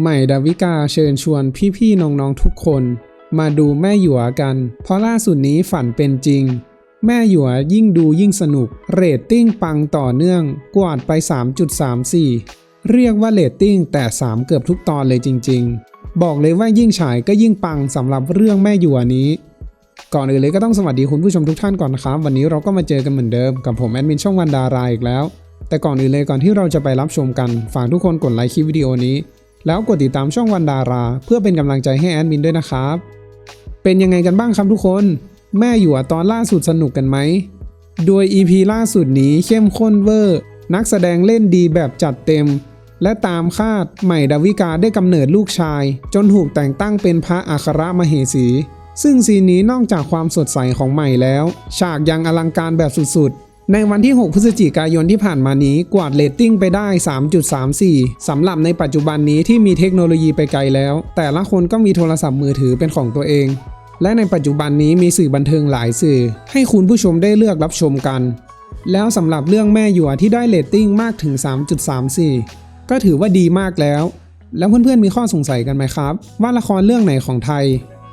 ใหม่ดาวิกาเชิญชวนพี่ๆน้องๆทุกคน มาดูแม่หยวกัน เพราะล่าสุดนี้ฝันเป็นจริง แม่หยวยิ่งดูยิ่งสนุก เรตติ้งปังต่อเนื่อง กวาดไป 3.34 เรียกว่าเรตติ้งแต่ 3 เกือบทุกตอนเลยจริง ๆ บอกเลยว่ายิ่งฉายก็ยิ่งปังสำหรับเรื่องแม่หยวนี้ ก่อนอื่นเลยก็ต้องสวัสดีคุณผู้ชมทุกท่านก่อนนะครับ วันนี้เราก็มาเจอกันเหมือนเดิมกับผมแอดมินช่องวันดาราอีกแล้วแต่ก่อนอื่นเลยก่อนที่เราจะไปรับชมกัน ฝากทุกคนกดไลค์คลิปวิดีโอนี้ แล้วกดติดตามช่องวันดารา เพื่อเป็นกำลังใจให้แอดมินด้วยนะครับ เป็นยังไงกันบ้างครับทุกคน แม่อยู่ตอนล่าสุดสนุกกันไหม โดย EP ล่าสุดนี้เข้มข้นเวอร์ นักแสดงเล่นดีแบบจัดเต็ม และตามคาดใหม่ดาวิกาได้กำเนิดลูกชาย จนถูกแต่งตั้งเป็นพระอัครมเหสี ซึ่งซีนนี้นอกจากความสดใสของใหม่แล้ว ฉากยังอลังการแบบสุดๆ ในวันที่ 6 พฤศจิกายนที่ผ่านมานี้กวาดเรตติ้งไปได้ 3.34 สำหรับในปัจจุบันนี้ที่มีเทคโนโลยีไปไกลแล้ว แต่ละคนก็มีโทรศัพท์มือถือเป็นของตัวเอง และในปัจจุบันนี้มีสื่อบันเทิงหลายสื่อ ให้คุณผู้ชมได้เลือกรับชมกัน แล้วสำหรับเรื่องแม่หยวที่ได้เรตติ้งมากถึง 3.34 ก็ถือว่าดีมากแล้ว แล้วเพื่อนๆมีข้อสงสัยกันไหมครับ ว่าละครเรื่องไหนของไทย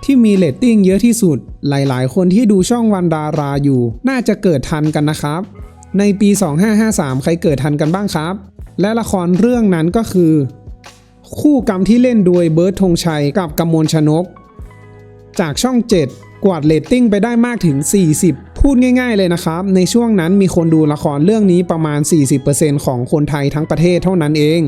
ที่มีเรตติ้งเยอะที่สุด หลายๆ คนที่ดูช่องวันดาราอยู่ น่าจะเกิดทันกันนะครับ ในปี 2553 ใครเกิดทันกันบ้างครับ และละครเรื่องนั้นก็คือ คู่กรรมที่เล่นโดยเบิร์ดธงชัยกับกมลชนก จากช่อง 7 กวาดเรตติ้งไปได้มากถึง 40 พูดง่ายๆเลยนะครับ ในช่วงนั้นมีคนดูละครเรื่องนี้ประมาณ 40%ของคนไทยทั้งประเทศเท่านั้นเอง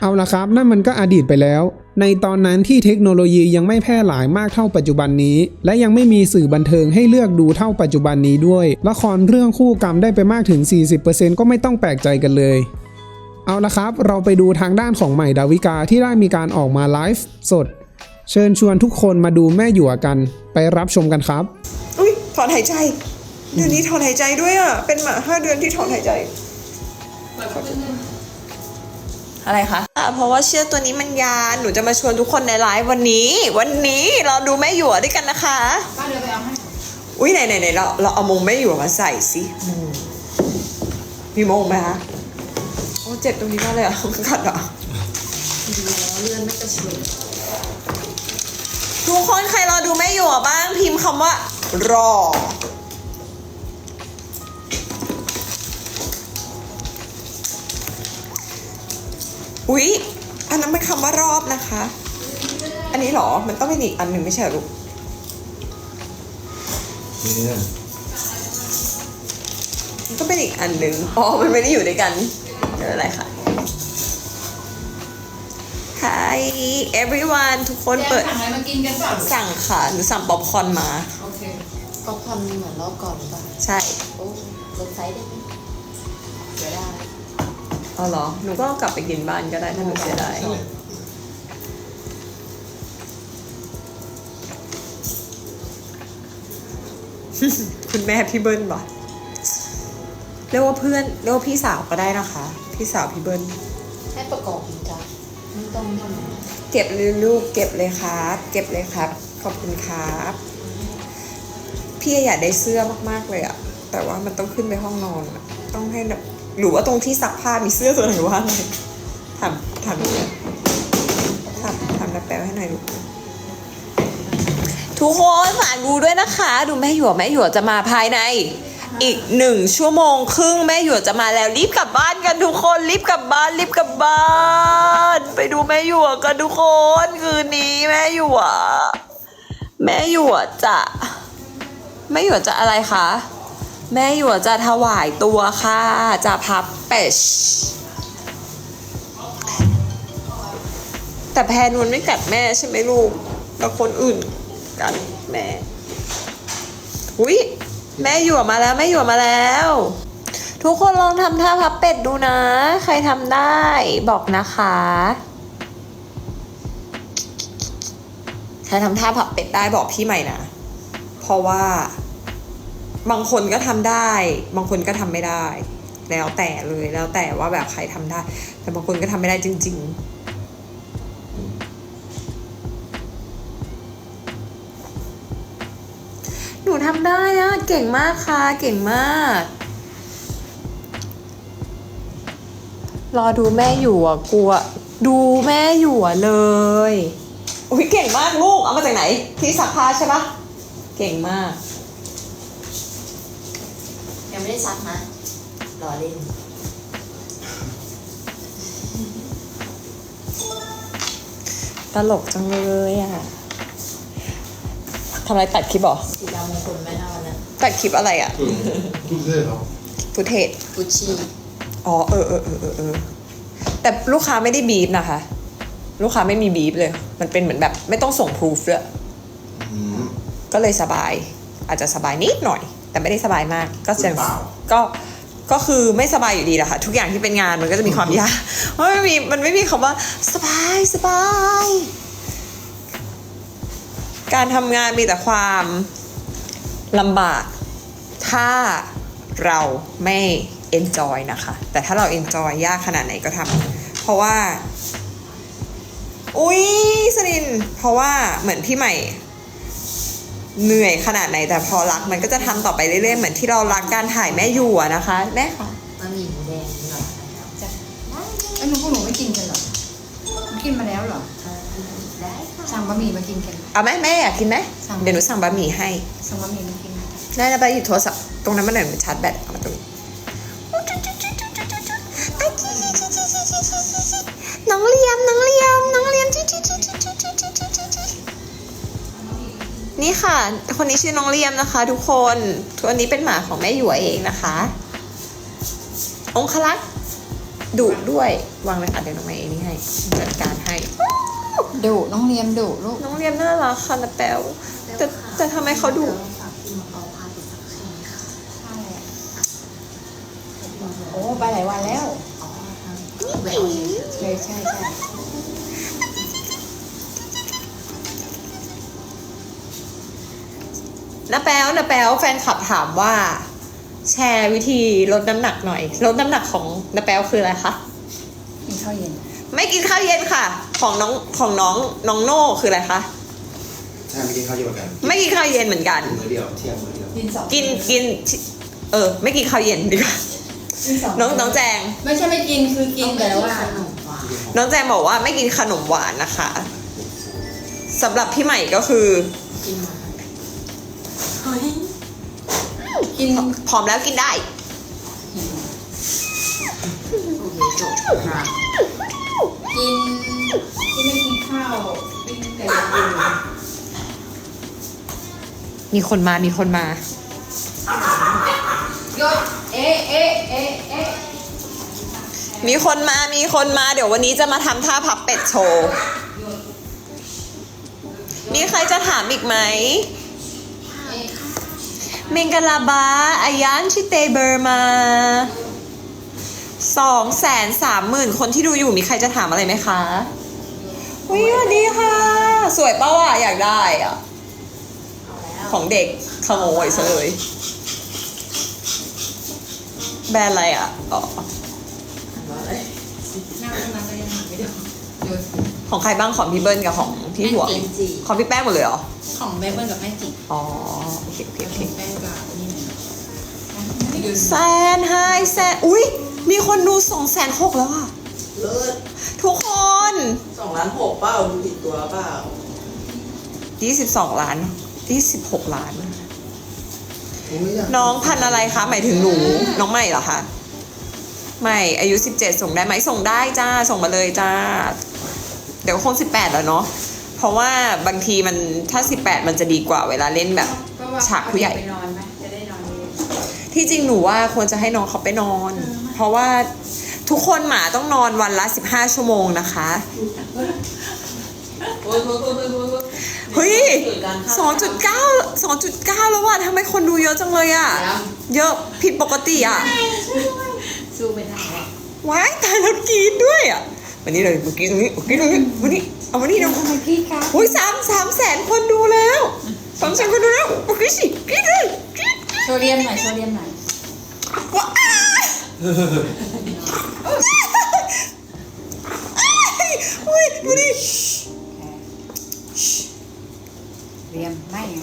เอาละครับนั่นมันก็อดีตไปแล้ว ในตอนนั้นที่เทคโนโลยียังไม่แพร่หลายมากเท่าปัจจุบันนี้ และยังไม่มีสื่อบันเทิงให้เลือกดูเท่าปัจจุบันนี้ด้วย ละครเรื่องคู่กรรมได้ไปมากถึง 40%ก็ไม่ต้องแปลกใจกันเลยเอาละครับ เราไปดูทางด้านของใหม่ดาวิกาที่ได้มีการออกมาไลฟ์สด เชิญชวนทุกคนมาดูแม่หยวกัน ไปรับชมกันครับ อุ้ยถอนหายใจ เดือนนี้ถอนหายใจด้วยอะ เป็นหมาห้าเดือนที่ถอนหายใจ อะไรคะอะเพราะว่าเชือกตัวนี้มันยานหนูจะมาชวนทุกคนในไลฟ์วันนี้ วันนี้เราดูแม่หยวด้วยกันนะคะป้าเดินไปเอาให้อุ้ยไหนไหนไหนเราเราเอามงแม่หยวมาใส่สิอืมมีมงไหมคะโอ้เจ็บตรงนี้มากเลยอะมันกัดอะดีแล้วเลื่อนไม่กระเชือกทุกคนใครรอดูแม่หยวบ้างพิมพ์คำว่ารอ อุ๊ย อันนั้นเป็นคำว่ารอบนะคะ อันนี้เหรอ มันต้องเป็นอีกอันหนึ่งไม่ใช่เหรอลูกเนี่ยมันก็เป็นอีกอันหนึ่งอ๋อ มันไม่ได้อยู่ด้วยกันเจออะไรค่ะ Hi everyone ทุกคนเปิด สั่งอะไรมากินกันเปล่าสั่งค่ะหนูสั่งป๊อปคอร์นมา โอเคก็คอนเหมือนรอบก่อนหรือเปล่าใช่ โอ้ลดไซส์ได้ไหมเดี๋ยวได้ เอาเหรอ หนูก็เอากลับไปกินบ้านก็ได้ถ้าหนูเสียดาย คุณแม่พี่เบิ้ลบอกเรียกว่าเพื่อนเรียกว่าพี่สาวก็ได้นะคะ พี่สาวพี่เบิ้ลให้ประกอบอีกจ้ะไม่ต้องทำเก็บเลยลูกเก็บเลยครับ เก็บเลยครับ ขอบคุณครับ พี่อยากได้เสื้อมากๆเลยอะแต่ว่ามันต้องขึ้นไปห้องนอนอะต้องให้แบบ หรือว่าตรงที่ซักผ้ามีเสื้อตัวไหนว่างไหมถามถามถามถามนักแปลให้หน่อยลูกทุกคนฝากดูด้วยนะคะ ดูแม่หยวแม่หยวจะมาภายใน อีกหนึ่งชั่วโมงครึ่งแม่หยวจะมาแล้วรีบกลับบ้านกันทุกคนรีบกลับบ้านรีบกลับบ้าน ไปดูแม่หยวกันทุกคนคืนนี้แม่หยวแม่หยวจะแม่หยวจะอะไรคะ แม่หยวจะถวายตัวค่ะ จะพับเป็ชแต่แพนมันไม่กัดแม่ใช่ไหมลูกแล้วคนอื่นกัดแม่อุ้ยแม่หยวมาแล้วแม่หยวมาแล้ว ทุกคนลองทำท่าพับเป็ดดูนะ ใครทำได้บอกนะคะใครทำท่าพับเป็ดได้บอกพี่ใหม่นะ เพราะว่า บางคนก็ทำได้ บางคนก็ทำไม่ได้ แล้วแต่เลยแล้วแต่ว่าแบบใครทำได้ แต่บางคนก็ทำไม่ได้จริง ๆ หนูทำได้อะเก่งมากค่ะเก่งมาก รอดูแม่อยู่อะกลัว ดูแม่หยวเลยอุ้ยเก่งมากลูกเอามาจากไหนที่ซักผ้าใช่ปะเก่งมาก ไม่ได้ซักนะรอเล่น ตลกจังเลยอะทำอะไรตัดคลิปเหรอสีดำมงคลแม่นาวันนั้นตัดคลิปอะไรอะทุกเรื่องครับฟุตเทจกุชชี่อ๋อเออเออเออเออเออแต่ลูกค้าไม่ได้บีบนะคะ ลูกค้าไม่มีบีบเลย มันเป็นเหมือนแบบ ไม่ต้องส่งพรูฟด้วยก็เลยสบาย อาจจะสบายนิดหน่อย แต่ไม่ได้สบายมาก ก็จะเปล่าก็ก็คือไม่สบายอยู่ดีแหละค่ะ ทุกอย่างที่เป็นงานมันก็จะมีความยากเพราะไม่มีมันไม่มีคำว่าสบายสบาย การทำงานมีแต่ความลำบาก ถ้าเราไม่ enjoy นะคะ แต่ถ้าเรา enjoy ยากขนาดไหนก็ทำเพราะว่า อุ๊ยสนิน เพราะว่าเหมือนพี่ใหม่ เหนื่อยขนาดไหนแต่พอรักมันก็จะทำต่อไปเรื่อยๆเหมือนที่เรารักการถ่ายแม่อยู่อะนะคะแม่ค่ะบะหมี่หมูแดงนี่หรอไอ้หนูพวกหนูไม่กินกันเหรอกินมาแล้วเหรอได้ค่ะสั่งบะหมี่มากินกันเอาไหมแม่อยากกินไหมสั่งเดี๋ยวหนูสั่งบะหมี่ให้สั่งบะหมี่มากินกันได้นะไปหยิบโทรศัพท์ตรงนั้นมันเหมือนชาร์จแบตเอามาตรงนี้น้องเลียมน้องเลียมน้องเลียม นี่ค่ะ คนนี้ชื่อน้องเลียมนะคะ ทุกคนตัวนี้เป็นหมาของแม่หยวเองนะคะ องคลักษ์ดุด้วยวางเลยค่ะเดี๋ยวน้องแม่เองนี่ให้จัดการให้ ดุน้องเรียมดุลูกน้องเลียมน่ารักค่ะนะแปวแต่แต่ทำไมเขาดุฝากพี่มาเอาพาไปซักใช่ไหมคะใช่โอ้ไปหลายวันแล้วอ๋อแหววเลยเลยใช่ใช่ นาแป๊วนาแป๊วแฟนคลับถามว่า แชร์วิธีลดน้ำหนักหน่อย ลดน้ำหนักของนาแป๊วคืออะไรคะกินข้าวเย็น ไม่กินข้าวเย็นค่ะ ของน้องของน้องน้องโน่คืออะไรคะใช่ไม่กินข้าวเย็นเหมือนกันไม่กินข้าวเย็นเหมือนกัน มื้อเดียวเที่ยงมื้อเดียวกินสองกินกิน เออ ไม่กินข้าวเย็นดีกว่ากินสองน้องน้องแจง ไม่ใช่ไม่กินคือกินแต่ว่าขนมหวานน้องแจงบอกว่าไม่กินขนมหวานนะคะสำหรับพี่ใหม่ก็คือกินมา กินพร้อมแล้วกินได้โอเคจบค่ะกินที่ไม่กินข้าวกินแต่อย่างอื่นมีคนมา มีคนมา ยศเอ๊ะเอ๊ะเอ๊ะเอ๊ะมีคนมา มีคนมา เดี๋ยววันนี้จะมาทำท่าพับเป็ดโชว์ มีใครจะถามอีกไหม เมงกาลาบาอายันชิเตเบอร์มาสองแสนสามหมื่นคนที่ดูอยู่มีใครจะถามอะไรไหมคะวิสวัสดีค่ะ สวยเป้าอะ อยากได้อะ ของเด็กขโมยซะเลย แบรนด์อะไรอะ อ๋อ หน้าตรงนั้นก็ยังไม่ได้ยศ ของใครบ้างของพี่เบิ้ลกับของพี่หัวเอ็นจี ของพี่แป้งหมดเลยเหรอ ของแม่เบิ้ลกับแม่จิ๋อ๋อ โอเคโอเคโอเคแม่กับนี่หน่อยแสนห้าแสนอุ้ยมีคนดูสองแสนหกแล้วอะเลิศทุกคนสองล้านหกเปล่าดูติดตัวเปล่ายี่สิบสองล้านยี่สิบหกล้านโอ้ยอยากน้องพันธุ์อะไรคะ หมายถึงหนู น้องใหม่เหรอคะ ใหม่อายุสิบเจ็ดส่งได้ไหมส่งได้จ้า ส่งมาเลยจ้า เดี๋ยวคงสิบแปดแล้วเนาะเพราะว่าบางทีมันถ้าสิบแปดมันจะดีกว่าเวลาเล่นแบบ ฉากผู้ใหญ่ ไปนอนไหมจะได้นอนเยอะที่จริงหนูว่าควรจะให้น้องเขาไปนอน เพราะว่าทุกคนหมาต้องนอนวันละ 15 ชั่วโมงนะคะ โอ้ยโอ้ยโอ้ยโอ้ยโอ้ยเฮ้ยเกิดการฆ่าสองจุดเก้าสองจุดเก้าแล้วว่ะทำไมคนดูเยอะจังเลยอะเยอะผิดปกติอะสู้ไม่ได้หรอกว้ายตายแล้วกรีดด้วยอะ วันนี้เลยเมื่อกี้ตรงนี้เมื่อกี้ตรงนี้วันนี้เอาวันนี้เดี๋ยวทำไมพี่คะโอ้ยสามสามแสนคนดูแล้วสามแสนคนดูแล้วเมื่อกี้สิกรีดเลยกรีดโชว์เรียนหน่อยโชว์เรียนหน่อยว้ายอุ้ยดูดิเรียนไม่ไง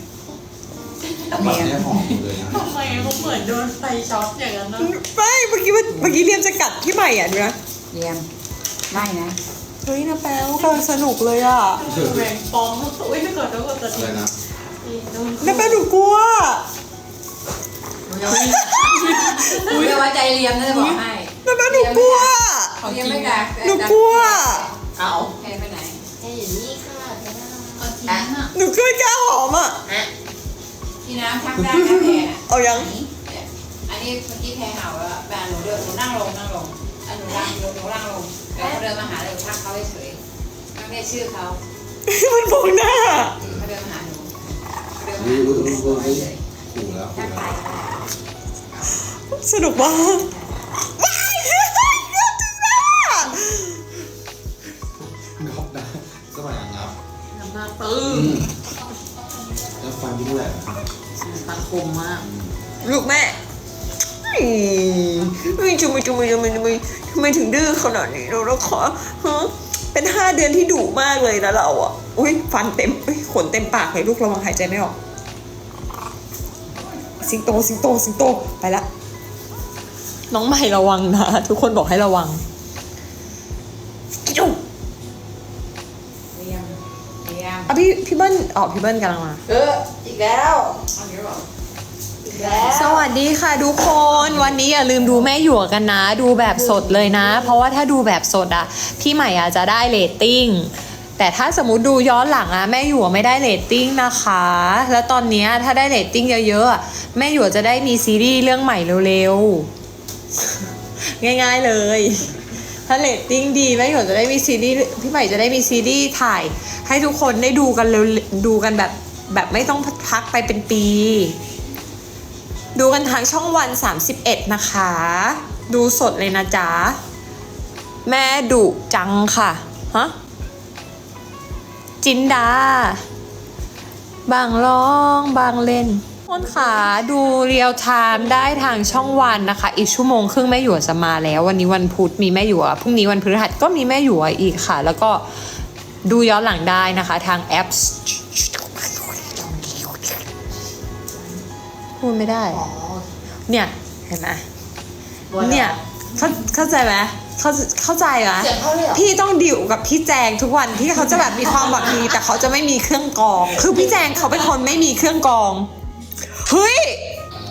แบบเนี้ยหอมเลยนะทำไมเขาเหมือนโดนไฟช็อตอย่างนั้นนะไม่เมื่อกี้มันเมื่อกี้เรียมจะกัดพี่ใหม่อะดูนะเรียน ไม่นะ เฮ้ยนะแป๊วกำลังสนุกเลยอะแรงปองอุ้ยไม่เกิดแล้วก็จะอะไรนะนะแป๊วหนูกลัว อุ้ยว่าใจเรียมนะจะบอกให้นะแป๊วหนูกลัวเขายังไม่ดักหนูกลัว เอาแพรไปไหนแค่อยู่นี่ค่ะแค่นั้นเอาจริงอะหนูไม่กล้าหอมอะพี่น้ำทักได้นะแพรน่ะเอายัง อันนี้เมื่อกี้แพรเห่าแล้วแบนหนูเดินหนูนั่งลงนั่งลงอันหนูนั่งลงหนูนั่งลง แล้วเขาเดินมาหาเลยทักเขาเฉยๆต้องเรียกชื่อเขามันมองหน้า เขาเดินมาหาหนูเขาเดินมารู้หาหนูรู้รู้รู้เฉยขู่แล้วๆทัขู่กแล้ไปวสนุกมากว้ายเฮ้ยเลือดถึงหน้างับนะสมัยงับน้ำหน้าตื้อแล้วฟันยิ่งแหลมตัดคมมาก ลูกแม่อืมเฮ้ยจุ๊มจุ๊มจุ๊มจุ๊มจุ๊มทำไมถึงดื้อขนาดนี้เราแล้วขอฮะเป็นห้าเดือนที่ดุมากเลยนะเราอะอุ้ยฟันเต็มอุ้ยขนเต็มปากเลยลูกระวังหายใจไม่ออก สิงโตสิงโตสิงโตไปละ น้องใหม่ระวังนะ ทุกคนบอกให้ระวังจุ๊บเรียมเรียมอะพี่พี่เบิ้ลอ๋อพี่เบิ้ลกำลังมา เออ อีกแล้ว สวัสดีค่ะทุกคนวันนี้อย่าลืมดูแม่หยวกกันนะ ดูแบบสดเลยนะ เพราะว่าถ้าดูแบบสดอะพี่ใหม่อาจจะได้เรตติ้งแต่ถ้าสมมติดูย้อนหลังอะแม่หยวไม่ได้เรตติ้งนะคะ แล้วตอนนี้ถ้าได้เรตติ้งเยอะๆแม่หยวจะได้มีซีรีส์เรื่องใหม่เร็วๆง่ายๆเลย ถ้าเรตติ้งดีแม่หยวจะได้มีซีรีส์พี่ใหม่จะได้มีซีรีส์ถ่าย ให้ทุกคนได้ดูกันเร็วดูกันแบบแบบไม่ต้องพักไปเป็นปี ดูกันทางช่องวัน 31 นะคะ ดูสดเลยนะจ๊ะ แม่ดุจังค่ะ ฮะ จินดา บางร้องบางเล่นคนขาดูเรียลไทม์ได้ทางช่องวันนะคะ อีกชั่วโมงครึ่งแม่หยวจะมาแล้ว วันนี้วันพุธมีแม่หยวพรุ่งนี้วันพฤหัสก็มีแม่หยวอีกค่ะ แล้วก็ดูย้อนหลังได้นะคะทางแอป พูดไม่ได้อ๋อเนี่ย เห็นไหมเนี่ยเข้าเข้าใจไหมเข้าเข้าใจไหมเสียงเขาเลยเหรอพี่ต้องดิวกับพี่แจงทุกวันที่เขาจะแบบมีความหวังดี แต่เขาจะไม่มีเครื่องกรอง คือพี่แจงเขาเป็นคนไม่มีเครื่องกรองเฮ้ย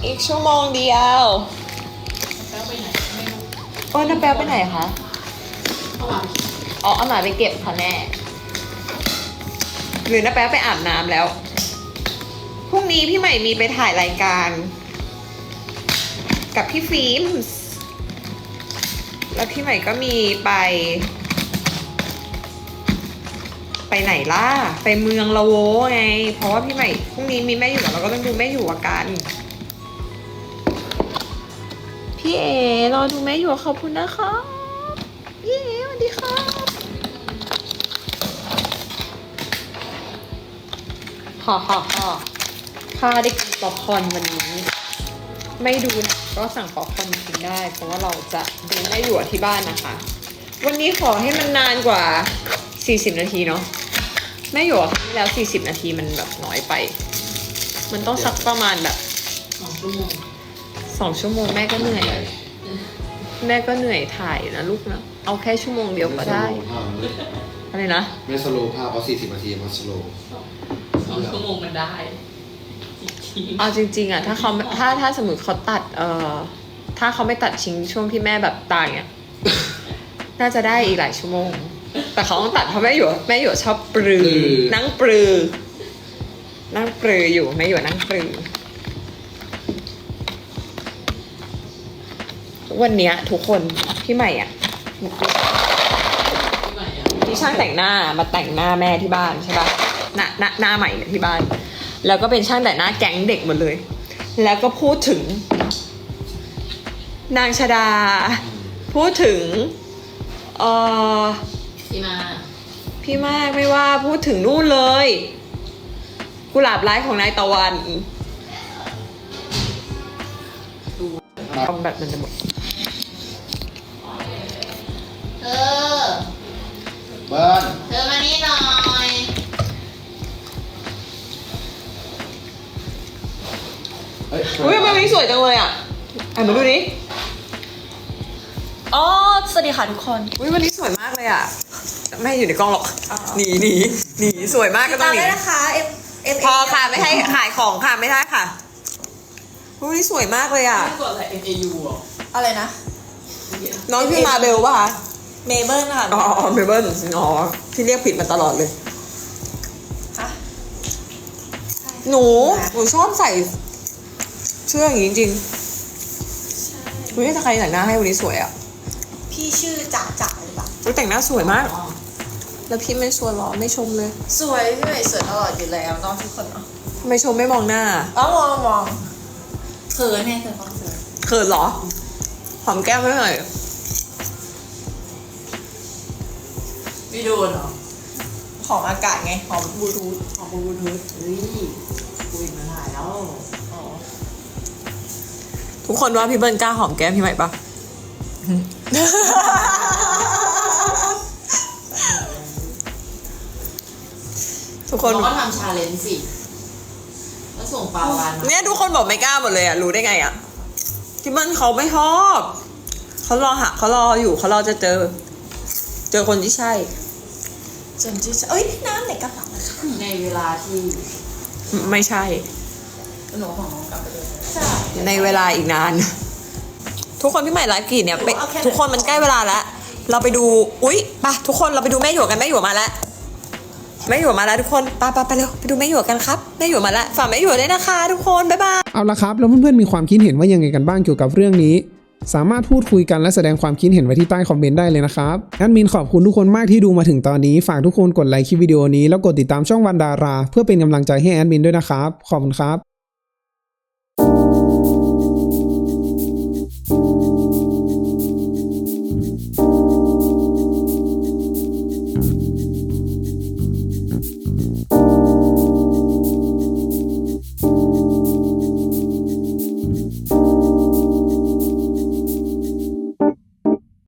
อีกชั่วโมงเดียวแล้วไปไหนไม่รู้โอ้ยน้าแป๊วไปไหนคะเขาบอกอ๋อเอาหมาไปเก็บค่ะแม่หรือน้าแป๊วไปอาบน้ำแล้วพ รุ่งนี้พี่ใหม่มีไปถ่ายรายการ กับพี่ฟิล์มแล้วพี่ใหม่ก็มีไป ไปไหนล่ะ ไปเมืองละโวไง เพราะว่าพี่ใหม่พรุ่งนี้มีแม่อยู่เราก็ต้องดูแม่อยู่กัน พี่เอรอดูแม่อยู่ขอบคุณนะคะพี่เอสวัสดีครับฮ่า ฮ่าฮ่าข้าได้กินป๊อปคอร์นวันนี้ ไม่ดูหนะก็สั่งป๊อปคอร์นกินได้ เพราะว่าเราจะดูแม่อยู่ที่บ้านนะคะ วันนี้ขอให้มันนานกว่า 40 นาทีเนาะแม่อยู่ครั้งที่แล้ว 40 นาทีมันแบบน้อยไป มันต้องสักประมาณแบบสองชั่วโมงสองชั่วโมงแม่ก็เหนื่อยแม่ก็เหนื่อยถ่ายนะลูกนะเอาแค่ชั่วโมงเดียวก็ได้อะไรนะ ไม่สโลว์ภาพเพราะสี่สิบนาทีมันสโลว์สองชั่วโมงมันได้จริง เอาจริง ๆอะถ้าเขาถ้าถ้าสมมติเขาตัดเอ่อถ้าเขาไม่ตัดชิงช่วงที่แม่แบบตายเนี่ยน่าจะได้อีกหลายชั่วโมง แต่เขาต้องตัดเพราะแม่อยู่แม่อยู่ชอบปรือ นั่งปรือ นั่งปรืออยู่แม่อยู่นั่งปรือ วันเนี้ย ทุกคนพี่ใหม่อะๆที่ไหนอะมีช่างแต่งหน้ามาแต่งหน้าแม่ที่บ้านใช่ปะหน้าหน้าหน้าใหม่เนี่ยที่บ้าน แล้วก็เป็นช่างแต่งหน้าแก๊งเด็กหมดเลย แล้วก็พูดถึง นางชดา พูดถึงเออที่มาพี่มากไม่ว่าพูดถึงนู่นเลย กุหลาบไร้ของนายตะวันทำแบบมันจะหมดเธอเบิ้ลเธอมานี่หน่อย อุ้ยทำไมวันนี้สวยจังเลยอะอ่านมาดูดิอ๋อ สวัสดีค่ะทุกคน อุ้ยวันนี้สวยมากเลยอะ ไม่อยู่ในกล้องหรอก หนีหนีหนีสวยมากก็ต้องหนีเอ็มเอ็มพอค่ะไม่ให้ขายของค่ะไม่ได้ค่ะอุ๊ยวันนี้สวยมากเลยอะ กดอะไร M A U อะอะไรนะ น้องพี่มาเบลป่ะคะเมเบิลค่ะอ๋ออ๋อเมเบิลอ๋อพี่เรียกผิดมาตลอดเลยฮะหนู หนูชอบใส่เสื้ออย่างนี้จริงๆเฮ้ยถ้าใครแต่งหน้าให้วันนี้สวยอะพี่ชื่อจ๋าจ๋าหรือเปล่าอุ๊ยแต่งหน้าสวยมากแล้วพี่ไม่ชวนเหรอไม่ชมเลยสวยพี่ใหม่สวยตลอดอยู่แล้วน้องทุกคนเนาะไม่ชมไม่มองหน้าอ๋อมองมองเขินไงเขินความเขินเขินเหรอหอมแก้มไม่หน่อยไม่โดนเหรอหอมอากาศไงหอมบลูทูธหอมบลูทูธเฮ้ยคุยมาถ่ายแล้วอ๋อ ทุกคนว่าพี่เบิ้ลกล้าหอมแก้มพี่ใหม่ปะทุกคน เราก็ทำชาเลนจ์สิ แล้วส่งปลาวานมาเนี่ยทุกคนบอกไม่กล้าหมดเลยอะรู้ได้ไงอะพี่เบิ้ลเขาไม่ชอบเขารอหาเขารออยู่เขารอจะเจอ เจอคนที่ใช่ จนที่เอ้ยน้ำในกระเป๋านะคะในเวลาที่ไม่ใช่ หนูของน้องกลับไปเลยใช่ ในเวลาอีกนาน ทุกคนพี่ใหม่ไลฟ์กี่เนี่ยไปทุกคนมันใกล้เวลาแล้ว เราไปดูอุ๊ยไปทุกคนเราไปดูแม่หยวกกันแม่หยวกมาแล้วแม่หยวกมาแล้วทุกคนไปไปไปเร็วไปดูแม่หยวกกันครับแม่หยวกมาแล้วฝากแม่หยวกด้วยนะคะ ทุกคนบ๊ายบาย เอาละครับ แล้วเพื่อนๆมีความคิดเห็นว่ายังไงกันบ้างเกี่ยวกับเรื่องนี้ สามารถพูดคุยกันและแสดงความคิดเห็นไว้ที่ใต้คอมเมนต์ได้เลยนะครับแอดมินขอบคุณทุกคนมากที่ดูมาถึงตอนนี้ ฝากทุกคนกดไลค์คลิปวิดีโอนี้แล้วกดติดตามช่องวันดารา เพื่อเป็นกำลังใจให้แอดมินด้วยนะครับ ขอบคุณครับ